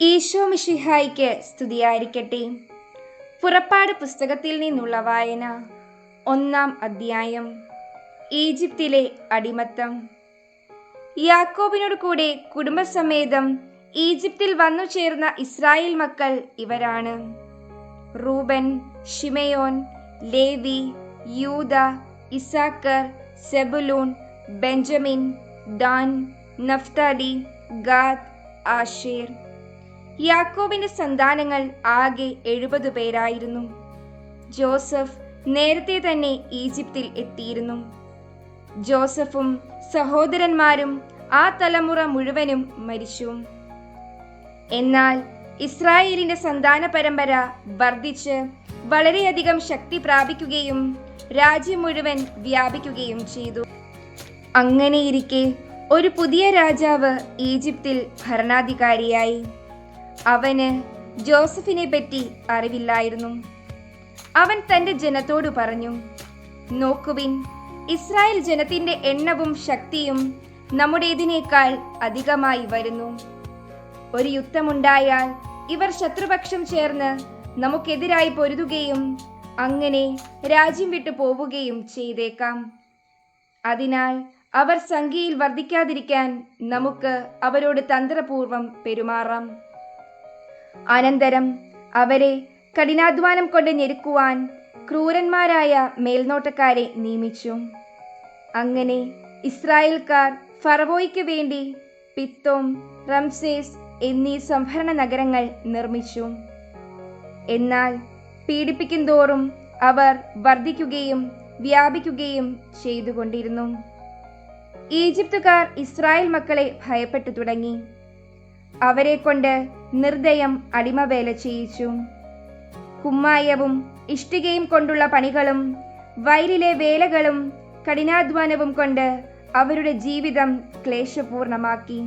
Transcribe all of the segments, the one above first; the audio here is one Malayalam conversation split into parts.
ഈശോ മിഷിഹായിക്ക് സ്തുതിയായിരിക്കട്ടെ. പുറപ്പാട് പുസ്തകത്തിൽ നിന്നുള്ള വായന ഒന്നാം അധ്യായം ഈജിപ്തിലെ അടിമത്തം. യാക്കോബിനോട് കൂടെ കുടുംബസമേതം ഈജിപ്തിൽ വന്നു ചേർന്ന ഇസ്രായേൽ മക്കൾ ഇവരാണ്. Reuben Simeon Levi Judah Issachar Zebulun Benjamin Dan Naphtali Gad Asher യാക്കോബിന്റെ സന്താനങ്ങൾ ആകെ എഴുപത് പേരായിരുന്നു. ജോസഫ് നേരത്തെ തന്നെ ഈജിപ്തിൽ എത്തിയിരുന്നു. ജോസഫും സഹോദരന്മാരും ആ തലമുറ മുഴുവനും മരിച്ചു. എന്നാൽ ഇസ്രായേലിന്റെ സന്താന പരമ്പര വർദ്ധിച്ച് വളരെയധികം ശക്തി പ്രാപിക്കുകയും രാജ്യം മുഴുവൻ വ്യാപിക്കുകയും ചെയ്തു. അങ്ങനെയിരിക്കെ ഒരു പുതിയ രാജാവ് ഈജിപ്തിൽ ഭരണാധികാരിയായി. അവന് ജോസഫിനെ പറ്റി അറിവില്ലായിരുന്നു. അവൻ തന്റെ ജനത്തോട് പറഞ്ഞു നോക്കുവിൻ ഇസ്രായേൽ ജനത്തിന്റെ എണ്ണവും ശക്തിയും നമ്മുടേതിനേക്കാൾ അധികമായി വരുന്നു. ഒരു യുദ്ധമുണ്ടായാൽ ഇവർ ശത്രുപക്ഷം ചേർന്ന് നമുക്കെതിരായി പൊരുതുകയും അങ്ങനെ രാജ്യം വിട്ടു പോവുകയും ചെയ്തേക്കാം. അതിനാൽ അവർ സംഖ്യയിൽ വർദ്ധിക്കാതിരിക്കാൻ നമുക്ക് അവരോട് തന്ത്രപൂർവം പെരുമാറാം. അനന്തരം അവരെ കഠിനാധ്വാനം കൊണ്ട് ഞെരുക്കുവാൻ ക്രൂരന്മാരായ മേൽനോട്ടക്കാരെ നിയമിച്ചു. അങ്ങനെ ഇസ്രായേൽക്കാർ ഫറവോയ്ക്ക് വേണ്ടി പിത്തോം റംസേസ് എന്നീ സംഭരണ നഗരങ്ങൾ നിർമ്മിച്ചു. എന്നാൽ പീഡിപ്പിക്കും തോറും അവർ വർദ്ധിക്കുകയും വ്യാപിക്കുകയും ചെയ്തുകൊണ്ടിരുന്നു. ഈജിപ്തുകാർ ഇസ്രായേൽ മക്കളെ ഭയപ്പെട്ടു തുടങ്ങി. അവരെ കൊണ്ട് നിർദ്ദയം അടിമവേല ചെയ്യിച്ചു. കുമ്മായവും ഇഷ്ടികയും കൊണ്ടുള്ള പണികളും വയലിലെ വേലകളും കഠിനാധ്വാനവും കൊണ്ട് അവരുടെ ജീവിതം ക്ലേശപൂർണമാക്കി.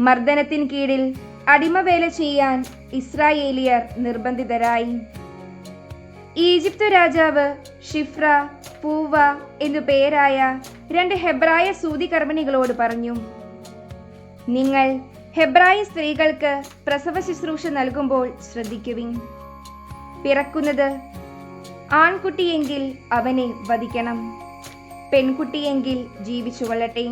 മർദ്ദനത്തിൻ കീഴിൽ അടിമവേല ചെയ്യാൻ ഇസ്രായേലിയർ നിർബന്ധിതരായി. ഈജിപ്തു രാജാവ് ഷിഫ്ര പൂവ എന്നു പേരായ രണ്ട് ഹെബ്രായ സൂതികർമ്മിണികളോട് പറഞ്ഞു നിങ്ങൾ ഹെബ്രായ സ്ത്രീകൾക്ക് പ്രസവ ശുശ്രൂഷ നൽകുമ്പോൾ ശ്രദ്ധിക്കുവിൻ. പിറക്കുന്നത് ആൺകുട്ടിയെങ്കിൽ അവനെ വധിക്കണം പെൺകുട്ടിയെങ്കിൽ ജീവിച്ചു കൊള്ളട്ടെ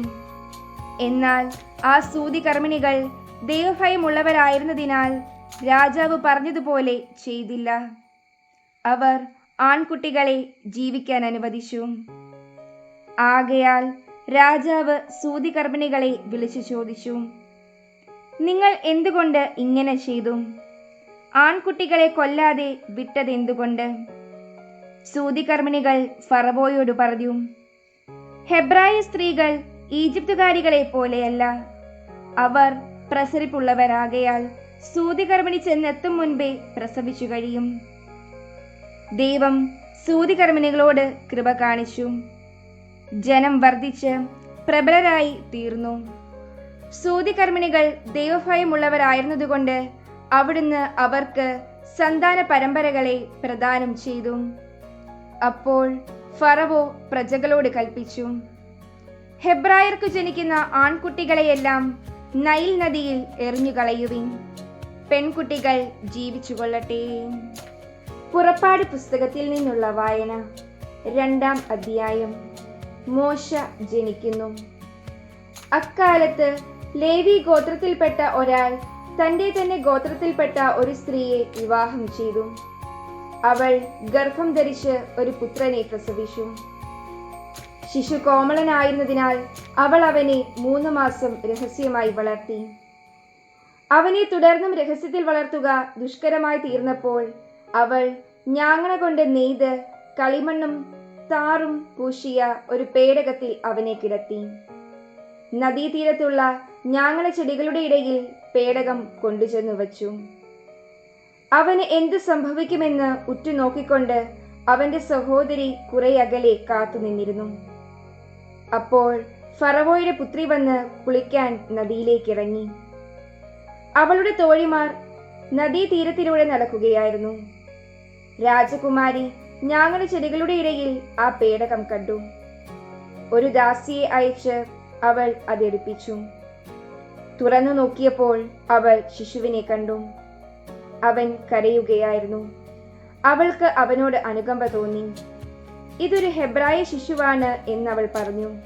എന്നാൽ ആ സൂതി കർമ്മിണികൾ ദൈവഭയമുള്ളവരായിരുന്നതിനാൽ രാജാവ് പറഞ്ഞതുപോലെ ചെയ്തില്ല. അവർ ആൺകുട്ടികളെ ജീവിക്കാൻ അനുവദിച്ചു. ആകയാൽ രാജാവ് സൂതികർമ്മിണികളെ വിളിച്ചു ചോദിച്ചു. നിങ്ങൾ എന്തുകൊണ്ട് ഇങ്ങനെ ചെയ്തു? ആൺകുട്ടികളെ കൊല്ലാതെ വിട്ടതെന്തുകൊണ്ട്? സൂതികർമ്മിണികൾ ഫറവോയോട് പറഞ്ഞു ഹെബ്രായ സ്ത്രീകൾ ഈജിപ്തുകാരികളെ പോലെയല്ല. അവർ പ്രസരിപ്പുള്ളവരാകയാൽ സൂതികർമ്മിണി ചെന്നെത്തും മുൻപേ പ്രസവിച്ചു കഴിയും. ദൈവം സൂതികർമ്മിണികളോട് കൃപ കാണിച്ചു. ജനം വർദ്ധിച്ച് പ്രബലരായി തീർന്നു. സൂതികർമ്മിണികൾ ദൈവഭയമുള്ളവരായിരുന്നതുകൊണ്ട് അവിടുന്ന് അവർക്ക് സന്താന പരമ്പരകളെ പ്രദാനം ചെയ്തു. അപ്പോൾ ഫറവോ പ്രജകളോട് കൽപ്പിച്ചു ഹെബ്രായർക്ക് ജനിക്കുന്ന ആൺകുട്ടികളെയെല്ലാം നൈൽ നദിയിൽ എറിഞ്ഞു കളയുവിൻ പെൺകുട്ടികൾ ജീവിച്ചു കൊള്ളട്ടെ പുറപ്പാട് പുസ്തകത്തിൽ നിന്നുള്ള വായന രണ്ടാം അധ്യായം. മോശ ജനിക്കുന്നു. അക്കാലത്ത് ലേവി ഗോത്രത്തിൽപ്പെട്ട ഒരാൾ തന്റെ തന്നെ ഗോത്രത്തിൽപ്പെട്ട ഒരു സ്ത്രീയെ വിവാഹം ചെയ്തു. അവൾ ഗർഭം ധരിച്ച് ഒരു പുത്രനെ പ്രസവിച്ചു. ശിശു കോമളനായിരുന്നതിനാൽ അവൾ അവനെ മൂന്ന് മാസം രഹസ്യമായി വളർത്തി. അവനെ തുടർന്നും രഹസ്യത്തിൽ വളർത്തുക ദുഷ്കരമായി തീർന്നപ്പോൾ അവൾ ഞാങ്ങണ കൊണ്ട് നെയ്ത് കളിമണ്ണും താറും പൂശിയ ഒരു പേടകത്തിൽ അവനെ കിടത്തി. നദീതീരത്തുള്ള ഞാങ്ങണ ചെടികളുടെ ഇടയിൽ പേടകം കൊണ്ടുചെന്നു വച്ചു. അവന് എന്തു സംഭവിക്കുമെന്ന് ഉറ്റുനോക്കിക്കൊണ്ട് അവന്റെ സഹോദരി കുറെ അകലെ കാത്തുനിന്നിരുന്നു അപ്പോൾ ഫറവോയുടെ പുത്രി വന്ന് കുളിക്കാൻ നദിയിലേക്ക് ഇറങ്ങി അവളുടെ തോഴിമാർ നദീതീരത്തിലൂടെ നടക്കുകയായിരുന്നു. രാജകുമാരി ഞാങ്ങണ ചെടികളുടെ ഇടയിൽ ആ പേടകം കണ്ടു. ഒരു ദാസിയെ അയച്ച് അവൾ അതെടുപ്പിച്ചു തുറന്നു നോക്കിയപ്പോൾ അവൾ ശിശുവിനെ കണ്ടു. അവൻ കരയുകയായിരുന്നു. അവൾക്ക് അവനോട് അനുകമ്പ തോന്നി. ഇതൊരു ഹെബ്രായ ശിശുവാണ് എന്നവൾ പറഞ്ഞു.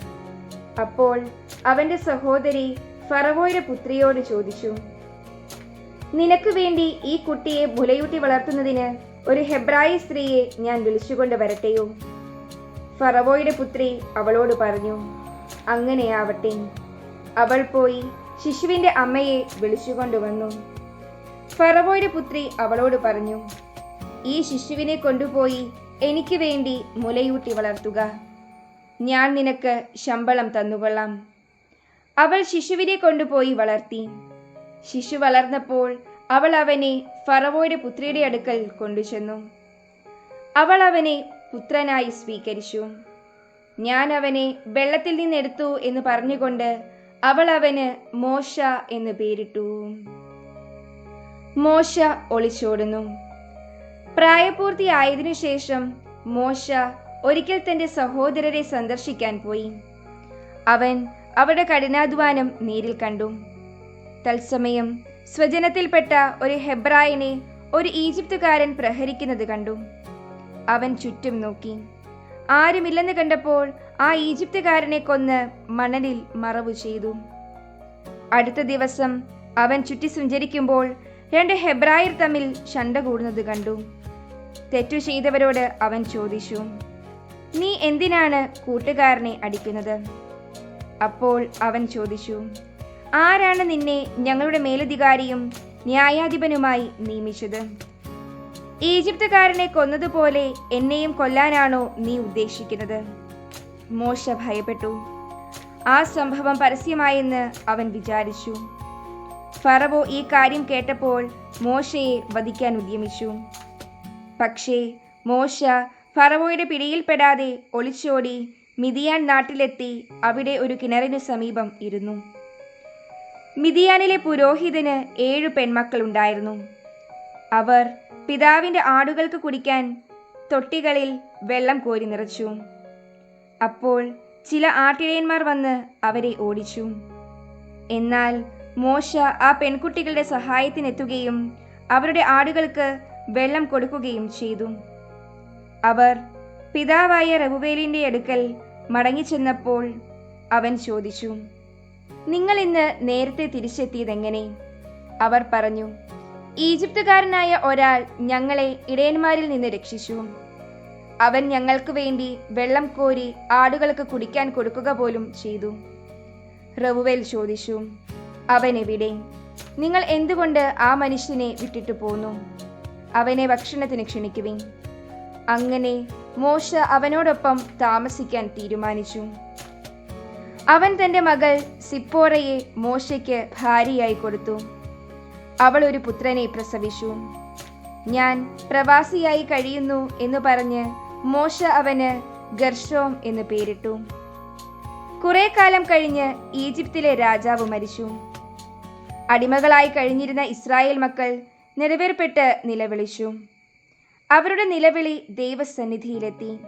അപ്പോൾ അവന്റെ സഹോദരി ഫറവോയുടെ പുത്രിയോട് ചോദിച്ചു നിനക്ക് വേണ്ടി ഈ കുട്ടിയെ മുലയൂട്ടി വളർത്തുന്നതിന് ഒരു ഹെബ്രായ സ്ത്രീയെ ഞാൻ വിളിച്ചുകൊണ്ട് വരട്ടെയോ? ഫറവോയുടെ പുത്രി അവളോട് പറഞ്ഞു അങ്ങനെയാവട്ടെ അവൾ പോയി ശിശുവിന്റെ അമ്മയെ വിളിച്ചുകൊണ്ടുവന്നു ഫറവോയുടെ പുത്രി അവളോട് പറഞ്ഞു ഈ ശിശുവിനെ കൊണ്ടുപോയി എനിക്ക് വേണ്ടി മുലയൂട്ടി വളർത്തുക. ഞാൻ നിനക്ക് ശമ്പളം തന്നുകൊള്ളാം. അവൾ ശിശുവിനെ കൊണ്ടുപോയി വളർത്തി. ശിശു വളർന്നപ്പോൾ അവൾ അവനെ ഫറവോയുടെ പുത്രിയുടെ അടുക്കൽ കൊണ്ടുചെന്നു. അവൾ അവനെ പുത്രനായി സ്വീകരിച്ചു. ഞാൻ അവനെ വെള്ളത്തിൽ നിന്നെടുത്തു എന്ന് പറഞ്ഞുകൊണ്ട് അവൾ അവന് മോശ എന്ന് പേരിട്ടു. മോശ ഒളിച്ചോടുന്നു. പ്രായപൂർത്തിയായതിനു ശേഷം മോശ ഒരിക്കൽ തന്റെ സഹോദരരെ സന്ദർശിക്കാൻ പോയി. അവൻ അവരുടെ കഠിനാധ്വാനം നേരിൽ കണ്ടു. തത്സമയം സ്വജനത്തിൽപ്പെട്ട ഒരു ഹെബ്രായനെ ഒരു ഈജിപ്തുകാരൻ പ്രഹരിക്കുന്നത് കണ്ടു. അവൻ ചുറ്റും നോക്കി. ആരുമില്ലെന്ന് കണ്ടപ്പോൾ ആ ഈജിപ്തുകാരനെ കൊന്ന് മണലിൽ മറവു ചെയ്തു. അടുത്ത ദിവസം അവൻ ചുറ്റി സഞ്ചരിക്കുമ്പോൾ രണ്ട് ഹെബ്രായർ തമ്മിൽ ശണ്ട കൂടുന്നത് കണ്ടു. തെറ്റു ചെയ്തവരോട് അവൻ ചോദിച്ചു നീ എന്തിനാണ് കൂട്ടുകാരനെ അടിക്കുന്നത്? അപ്പോൾ അവൻ ചോദിച്ചു ആരാണ് നിന്നെ ഞങ്ങളുടെ മേലധികാരിയും ന്യായാധിപനുമായി നിയമിച്ചത്? ഈജിപ്തുകാരനെ കൊന്നതുപോലെ എന്നെയും കൊല്ലാനാണോ നീ ഉദ്ദേശിക്കുന്നത്? മോശ ഭയപ്പെട്ടു. ആ സംഭവം പരസ്യമായെന്ന് അവൻ വിചാരിച്ചു. ഫറവോ ഈ കാര്യം കേട്ടപ്പോൾ മോശയെ വധിക്കാൻ ഉദ്യമിച്ചു. പക്ഷേ മോശ ഫറവോയുടെ പിടിയിൽപ്പെടാതെ ഒളിച്ചോടി മിതിയാൻ നാട്ടിലെത്തി അവിടെ ഒരു കിണറിനു സമീപം ഇരുന്നു. മിതിയാനിലെ പുരോഹിതന് ഏഴു പെൺമക്കളുണ്ടായിരുന്നു. അവർ പിതാവിന്റെ ആടുകൾക്ക് കുടിക്കാൻ തൊട്ടികളിൽ വെള്ളം കോരി നിറച്ചു. അപ്പോൾ ചില ആട്ടിഴയന്മാർ വന്ന് അവരെ ഓടിച്ചു. എന്നാൽ മോശ ആ പെൺകുട്ടികളുടെ സഹായത്തിനെത്തുകയും അവരുടെ ആടുകൾക്ക് വെള്ളം കൊടുക്കുകയും ചെയ്തു. അവർ പിതാവായ റഘുവേലിന്റെ അടുക്കൽ മടങ്ങിച്ചെന്നപ്പോൾ അവൻ ചോദിച്ചു നിങ്ങൾ ഇന്ന് നേരത്തെ തിരിച്ചെത്തിയതെങ്ങനെ? അവർ പറഞ്ഞു ഈജിപ്തുകാരനായ ഒരാൾ ഞങ്ങളെ ഇടയന്മാരിൽ നിന്ന് രക്ഷിച്ചു. അവൻ ഞങ്ങൾക്ക് വേണ്ടി വെള്ളം കോരി ആടുകൾക്ക് കുടിക്കാൻ കൊടുക്കുക പോലും ചെയ്തു. റവുവേൽ ചോദിച്ചു അവൻ എവിടെ? നിങ്ങൾ എന്തുകൊണ്ട് ആ മനുഷ്യനെ വിട്ടിട്ടു പോന്നു? അവനെ ഭക്ഷണത്തിന് ക്ഷണിക്കുവിൻ. അങ്ങനെ മോശ അവനോടൊപ്പം താമസിക്കാൻ തീരുമാനിച്ചു. അവൻ തന്റെ മകൾ സിപ്പോറയെ മോശയ്ക്ക് ഭാര്യയായി കൊടുത്തു. അവൾ ഒരു പുത്രനെ പ്രസവിച്ചു. ഞാൻ പ്രവാസിയായി കഴിയുന്നു എന്ന് പറഞ്ഞ് മോശ അവന് ഗർഷോം എന്ന് പേരിട്ടു. കുറെ കാലം കഴിഞ്ഞ് ഈജിപ്തിലെ രാജാവ് മരിച്ചു. അടിമകളായി കഴിഞ്ഞിരുന്ന ഇസ്രായേൽ മക്കൾ നിലവേർപ്പെട്ട് നിലവിളിച്ചു. അവരുടെ നിലവിളി ദൈവസന്നിധിയിലെത്തി.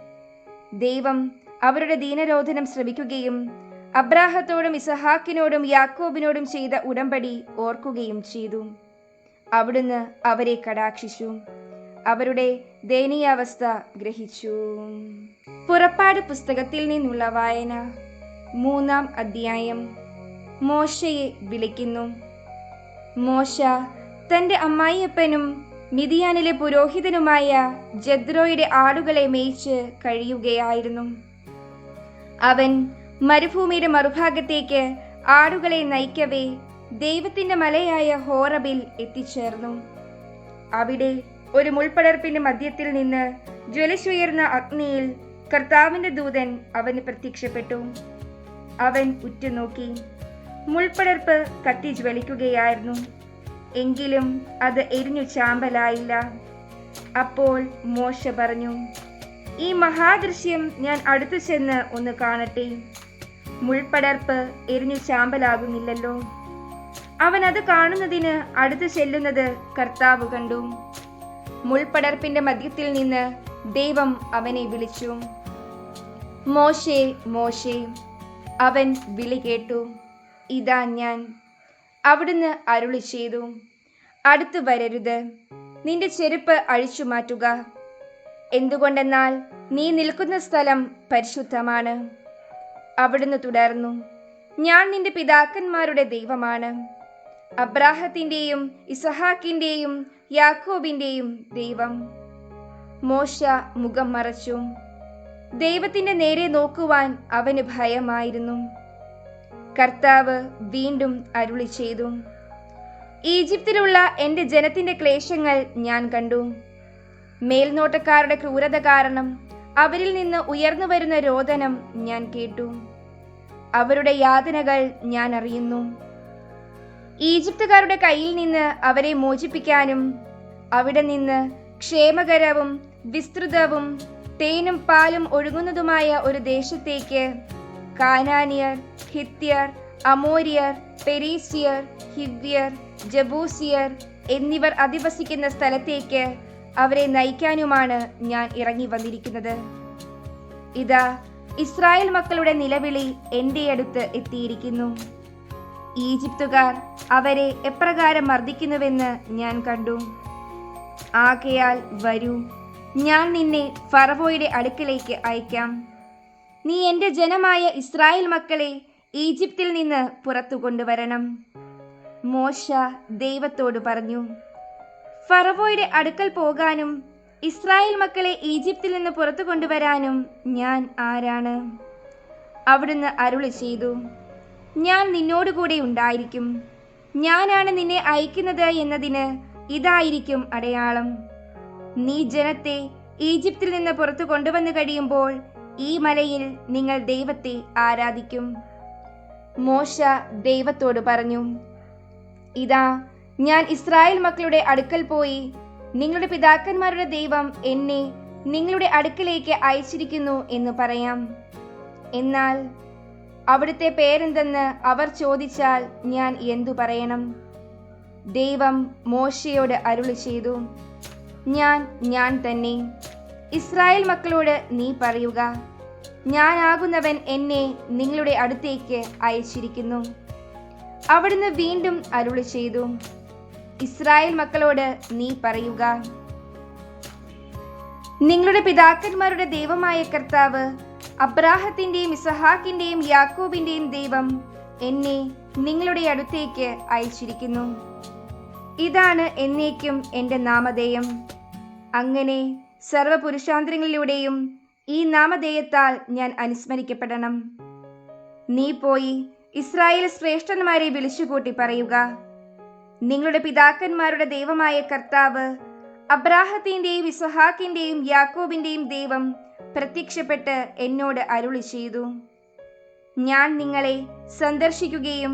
ദൈവം അവരുടെ ദീനരോധനം ശ്രവിക്കുകയും അബ്രാഹത്തോടും ഇസഹാക്കിനോടും യാക്കോബിനോടും ചെയ്ത ഉടമ്പടി ഓർക്കുകയും ചെയ്തു. അവിടുന്ന് അവരെ കടാക്ഷിച്ചു. അവരുടെ ദയനീയാവസ്ഥ ഗ്രഹിച്ചു. പുറപ്പാട് പുസ്തകത്തിൽ നിന്നുള്ള വായന. മൂന്നാം അധ്യായം. മോശയെ വിളിക്കുന്നു. മോശ തന്റെ അമ്മായിയപ്പനും മിതിയാനിലെ പുരോഹിതനുമായ ജദ്രോയുടെ ആടുകളെ മേയിച്ച് കഴിയുകയായിരുന്നു. അവൻ മരുഭൂമിയുടെ മറുഭാഗത്തേക്ക് ആടുകളെ നയിക്കവേ ദൈവത്തിന്റെ മലയായ ഹോറബിൽ എത്തിച്ചേർന്നു. അവിടെ ഒരു മുൾപ്പടർപ്പിന്റെ മധ്യത്തിൽ നിന്ന് ജ്വലിച്ചുയർന്ന അഗ്നിയിൽ കർത്താവിന്റെ ദൂതൻ അവന് പ്രത്യക്ഷപ്പെട്ടു. അവൻ ഉറ്റുനോക്കി. മുൾപടർപ്പ് കത്തി ജ്വലിക്കുകയായിരുന്നു. എങ്കിലും അത് എരിഞ്ഞു ചാമ്പലായില്ല. അപ്പോൾ മോശ പറഞ്ഞു ഈ മഹാദൃശ്യം ഞാൻ അടുത്തു ചെന്ന് ഒന്ന് കാണട്ടെ. മുൾപ്പടർപ്പ് എരിഞ്ഞു ചാമ്പലാകുന്നില്ലല്ലോ. അവൻ അത് കാണുന്നതിന് അടുത്തു ചെല്ലുന്നത് കർത്താവ് കണ്ടു. മുൾപ്പടർപ്പിന്റെ മധ്യത്തിൽ നിന്ന് ദൈവം അവനെ വിളിച്ചു. മോശേ മോശേ അവൻ വിളി കേട്ടു. ഇതാ ഞാൻ. അവിടുന്ന് അരുളി ചെയ്തു. അടുത്തു വരരുത്. നിന്റെ ചെരുപ്പ് അഴിച്ചു മാറ്റുക. എന്തുകൊണ്ടെന്നാൽ നീ നിൽക്കുന്ന സ്ഥലം പരിശുദ്ധമാണ്. അവിടുന്ന് തുടർന്നു. ഞാൻ നിന്റെ പിതാക്കന്മാരുടെ ദൈവമാണ്. അബ്രാഹത്തിന്റെയും ഇസഹാക്കിന്റെയും യാക്കോബിന്റെയും ദൈവം. മോശ മുഖം മറച്ചു. ദൈവത്തിന്റെ നേരെ നോക്കുവാൻ അവന് ഭയമായിരുന്നു. കർത്താവ് വീണ്ടും അരുളി ചെയ്തു. ഈജിപ്തിലുള്ള എന്റെ ജനത്തിന്റെ ക്ലേശങ്ങൾ ഞാൻ കണ്ടു. മേൽനോട്ടക്കാരുടെ ക്രൂരത കാരണം അവരിൽ നിന്ന് ഉയർന്നു വരുന്ന രോദനം ഞാൻ കേട്ടു. അവരുടെ യാതനകൾ ഞാൻ അറിയുന്നു. ഈജിപ്തുകാരുടെ കയ്യിൽ നിന്ന് അവരെ മോചിപ്പിക്കാനും അവിടെ നിന്ന് ക്ഷേമകരവും വിസ്തൃതവും തേനും പാലും ഒഴുകുന്നതുമായ ഒരു ദേശത്തേക്ക് കാനാനിയർ ഹിത്യർ അമോരിയർ പെരീസിയർ ഹിവ്യർ ജബൂസിയർ എന്നിവർ അധിവസിക്കുന്ന സ്ഥലത്തേക്ക് അവരെ നയിക്കാനുമാണ് ഞാൻ ഇറങ്ങി വന്നിരിക്കുന്നത്. ഇതാ ഇസ്രായേൽ മക്കളുടെ നിലവിളി എന്റെ അടുത്ത് എത്തിയിരിക്കുന്നു. ഈജിപ്തുകാർ അവരെ എപ്രകാരം മർദ്ദിക്കുന്നുവെന്ന് ഞാൻ കണ്ടു. ആകയാൽ വരൂ ഞാൻ നിന്നെ ഫറവോയുടെ അടുക്കലേക്ക് അയക്കാം. നീ എന്റെ ജനമായ ഇസ്രായേൽ മക്കളെ ഈജിപ്തിൽ നിന്ന് പുറത്തു കൊണ്ടുവരണം മോശ ദൈവത്തോട് പറഞ്ഞു ഫറവോയുടെ അടുക്കൽ പോകാനും ഇസ്രായേൽ മക്കളെ ഈജിപ്തിൽ നിന്ന് പുറത്തു കൊണ്ടുവരാനും ഞാൻ ആരാണ്? അവിടുന്ന് അരുളി ചെയ്തു ഞാൻ നിന്നോടുകൂടെ ഉണ്ടായിരിക്കും. ഞാനാണ് നിന്നെ അയക്കുന്നത് എന്നതിന് ഇതായിരിക്കും അടയാളം. നീ ജനത്തെ ഈജിപ്തിൽ നിന്ന് പുറത്തു കൊണ്ടുവന്നു കഴിയുമ്പോൾ ഈ മലയിൽ നിങ്ങൾ ദൈവത്തെ ആരാധിക്കും. മോശ ദൈവത്തോട് പറഞ്ഞു ഇതാ ഞാൻ ഇസ്രായേൽ മക്കളുടെ അടുക്കൽ പോയി. നിങ്ങളുടെ പിതാക്കന്മാരുടെ ദൈവം എന്നെ നിങ്ങളുടെ അടുക്കലേക്ക് അയച്ചിരിക്കുന്നു എന്ന് പറയാം. എന്നാൽ അവിടുത്തെ പേരെന്തെന്ന് അവർ ചോദിച്ചാൽ ഞാൻ എന്തു പറയണം? ദൈവം മോശയോട് അരുളി ചെയ്തു. ഞാൻ ഞാൻ തന്നെ. ഇസ്രായേൽ മക്കളോട് നീ പറയുക. ഞാനാകുന്നവൻ എന്നെ നിങ്ങളുടെ അടുത്തേക്ക് അയച്ചിരിക്കുന്നു. അവിടുന്ന് വീണ്ടും അരുളി ചെയ്തു. ഇസ്രായേൽ മക്കളോട് നീ പറയുക. നിങ്ങളുടെ പിതാക്കന്മാരുടെ ദൈവമായ കർത്താവ് അബ്രാഹത്തിന്റെയും ഇസഹാക്കിന്റെയും യാക്കോബിന്റെയും ദൈവം എന്നെ നിങ്ങളുടെ അടുത്തേക്ക് അയച്ചിരിക്കുന്നു. ഇതാണ് എന്നേക്കും എന്റെ നാമധേയം. അങ്ങനെ സർവപുരുഷാന്തരങ്ങളിലൂടെയും ഈ നാമധേയത്താൽ ഞാൻ അനുസ്മരിക്കപ്പെടണം. നീ പോയി ഇസ്രായേൽ ശ്രേഷ്ഠന്മാരെ വിളിച്ചുകൂട്ടി പറയുക. നിങ്ങളുടെ പിതാക്കന്മാരുടെ ദൈവമായ കർത്താവ് അബ്രാഹത്തിന്റെയും ഇസഹാക്കിന്റെയും യാക്കോബിന്റെയും ദൈവം പ്രത്യക്ഷപ്പെട്ട് എന്നോട് അരുളി ചെയ്തു. ഞാൻ നിങ്ങളെ സന്ദർശിക്കുകയും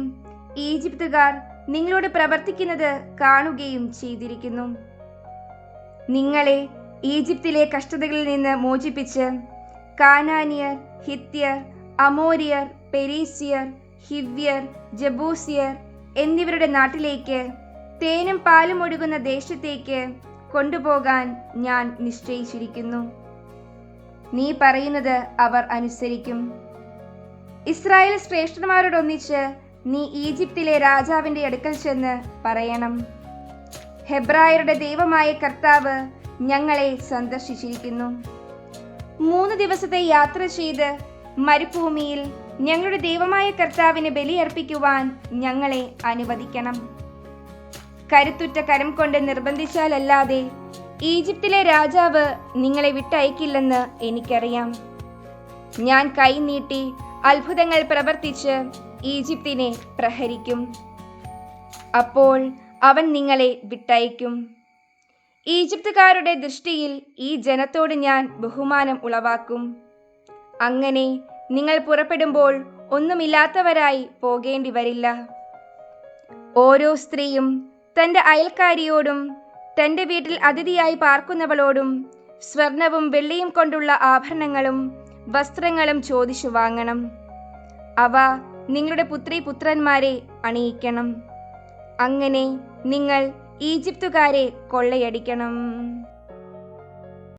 ഈജിപ്തുകാർ നിങ്ങളോട് പ്രവർത്തിക്കുന്നത് കാണുകയും ചെയ്തിരിക്കുന്നു. നിങ്ങളെ ഈജിപ്തിലെ കഷ്ടതകളിൽ നിന്ന് മോചിപ്പിച്ച് കാനാനിയർ ഹിത്യർ അമോരിയർ പെരീസിയർ ഹിവ്യർ ജബൂസിയർ എന്നിവരുടെ നാട്ടിലേക്ക് തേനും പാലും ഒഴുകുന്ന ദേശത്തേക്ക് കൊണ്ടുപോകാൻ ഞാൻ നിശ്ചയിച്ചിരിക്കുന്നു. നീ പറയുന്നത് അവർ അനുസരിക്കും. ഇസ്രായേൽ ശ്രേഷ്ഠന്മാരോടൊന്നിച്ച് നീ ഈജിപ്തിലെ രാജാവിന്റെ അടുക്കൽ ചെന്ന് പറയണം. ഹെബ്രായരുടെ ദൈവമായ കർത്താവ് ഞങ്ങളെ സന്ദർശിച്ചിരിക്കുന്നു. മൂന്ന് ദിവസത്തെ യാത്ര ചെയ്ത് മരുഭൂമിയിൽ ഞങ്ങളുടെ ദൈവമായ കർത്താവിന് ബലിയർപ്പിക്കുവാൻ ഞങ്ങളെ അനുവദിക്കണം. കരുത്തുറ്റ കരം കൊണ്ട് നിർബന്ധിച്ചാലല്ലാതെ ഈജിപ്തിലെ രാജാവ് നിങ്ങളെ വിട്ടയക്കില്ലെന്ന് എനിക്കറിയാം. ഞാൻ കൈ നീട്ടി അത്ഭുതങ്ങൾ പ്രവർത്തിച്ച് ഈജിപ്തിനെ പ്രഹരിക്കും. അപ്പോൾ അവൻ നിങ്ങളെ വിട്ടയക്കും. ഈജിപ്തുകാരുടെ ദൃഷ്ടിയിൽ ഈ ജനത്തോട് ഞാൻ ബഹുമാനം ഉളവാക്കും. അങ്ങനെ നിങ്ങൾ പുറപ്പെടുമ്പോൾ ഒന്നുമില്ലാത്തവരായി പോകേണ്ടി വരില്ല ഓരോ സ്ത്രീയും തന്റെ അയൽക്കാരിയോടും തന്റെ വീട്ടിൽ അതിഥിയായി പാർക്കുന്നവളോടും സ്വർണവും വെള്ളിയും കൊണ്ടുള്ള ആഭരണങ്ങളും വസ്ത്രങ്ങളും ചോദിച്ചു വാങ്ങണം. അവ നിങ്ങളുടെ പുത്രി പുത്രന്മാരെ അണിയിക്കണം. അങ്ങനെ നിങ്ങൾ ഈജിപ്തുകാരെ കൊള്ളയടിക്കണം.